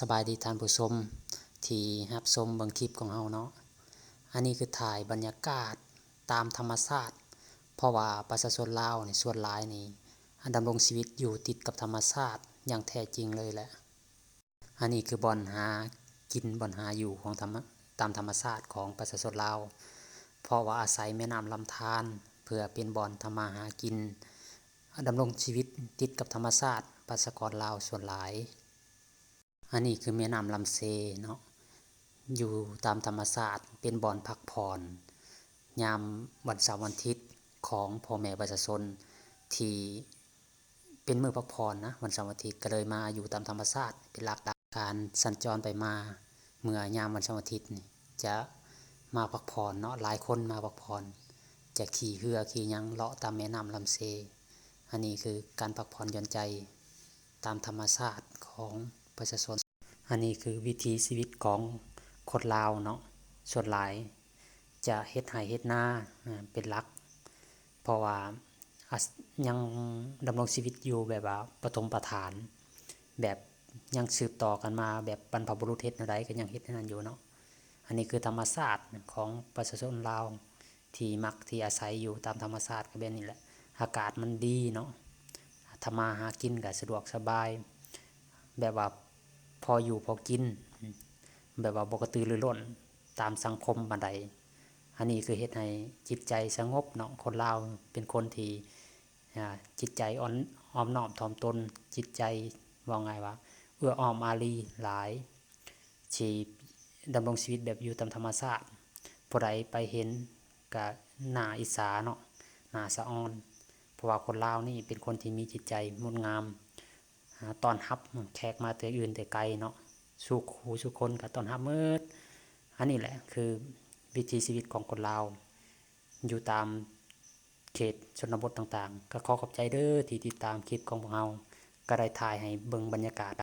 สบายดีท่านผู้ชมที่รับชมบิ่งคลิปของเฮาเนาะ อันนี้คือถ่ายบรรยากาศตามธรรมชาติ เพราะว่าประชาชนลาวนี่ส่วนหลายนี่ดำรงชีวิตอยู่ติดกับธรรมชาติอย่างแท้จริงเลยแหละ อันนี้คือบ่อนหากินบ่อนหาอยู่ของธรรมตามธรรมชาติของประชาชนลาว เพราะว่าอาศัยแม่น้ำลำธารเพื่อเป็นบ่อนทำมาหากินดำรงชีวิตติดกับธรรมชาติประชากรลาวส่วนหลาย อันนี้คือแม่น้ำลำเซเนาะอยู่ตามธรรมชาติเป็นบ่อนพักผ่อนยามวันเสาร์วันอาทิตย์ของพ่อแม่ประชาชนที่เป็นมือพักผ่อนนะวันเสาร์วันอาทิตย์ก็เลยมาอยู่ตามธรรมชาติเป็นหลักการสัญจรไปมาเมื่อยามวันเสาร์วันอาทิตย์นี่จะมาพักผ่อนเนาะหลายคนมาพักผ่อนจะขี่เรือขี่ยังเลาะตามแม่น้ำลำเซ อันนี้คือการพักผ่อนหย่อนใจตามธรรมชาติของประชาชน อันนี้คือวิถีชีวิตของคนลาวเนาะส่วนหลายจะเฮ็ดไร่เฮ็ดหนาอ่าเป็นหลัก เพราะว่ายังดำรงชีวิตอยู่แบบว่าปฐมประฐาน แบบยังสืบต่อกันมาแบบบรรพบุรุษเฮ็ดแนวใดก็ยังเฮ็ดนั้นอยู่เนาะอันนี้คือธรรมชาสติของประชาชนลาวที่มักที่อาศัยอยู่ตามธรรมชาสติก็แบบนี้แหละอากาศมันดีเนาะทำมาหากินก็สะดวกสบาย แบบว่า พออยู่พอกิน แบบว่าบกตือรือร้นตามสังคมปานใดอันนี้คือเฮ็ดให้จิตใจสงบเนาะคนลาวเป็นคนที่อ่าจิตใจอ่อนอ้อมน้อมถ่อมตน จิตใจว่าไงวะเอื้ออ้อมอารีหลายที่ดำรงชีวิตแบบอยู่ตามธรรมชาติผู้ใดไปเห็นก็น่าอิจฉาเนาะนาสะออน เพราะว่าคนลาวนี่เป็นคนที่มีจิตใจงดงาม ตอนฮับแขกมาแต่อื่นแต่ไกลเนาะสู่คูสู่คนกับตอนฮับมืดอันนี้แหละคือวิถีชีวิตของคนลาว อยู่ตามเขตชนบทต่างๆ ก็ขอขอบใจเด้อที่ติดตามคลิปของพวกเราก็ได้ถ่ายให้เบิ่งบรรยากาศ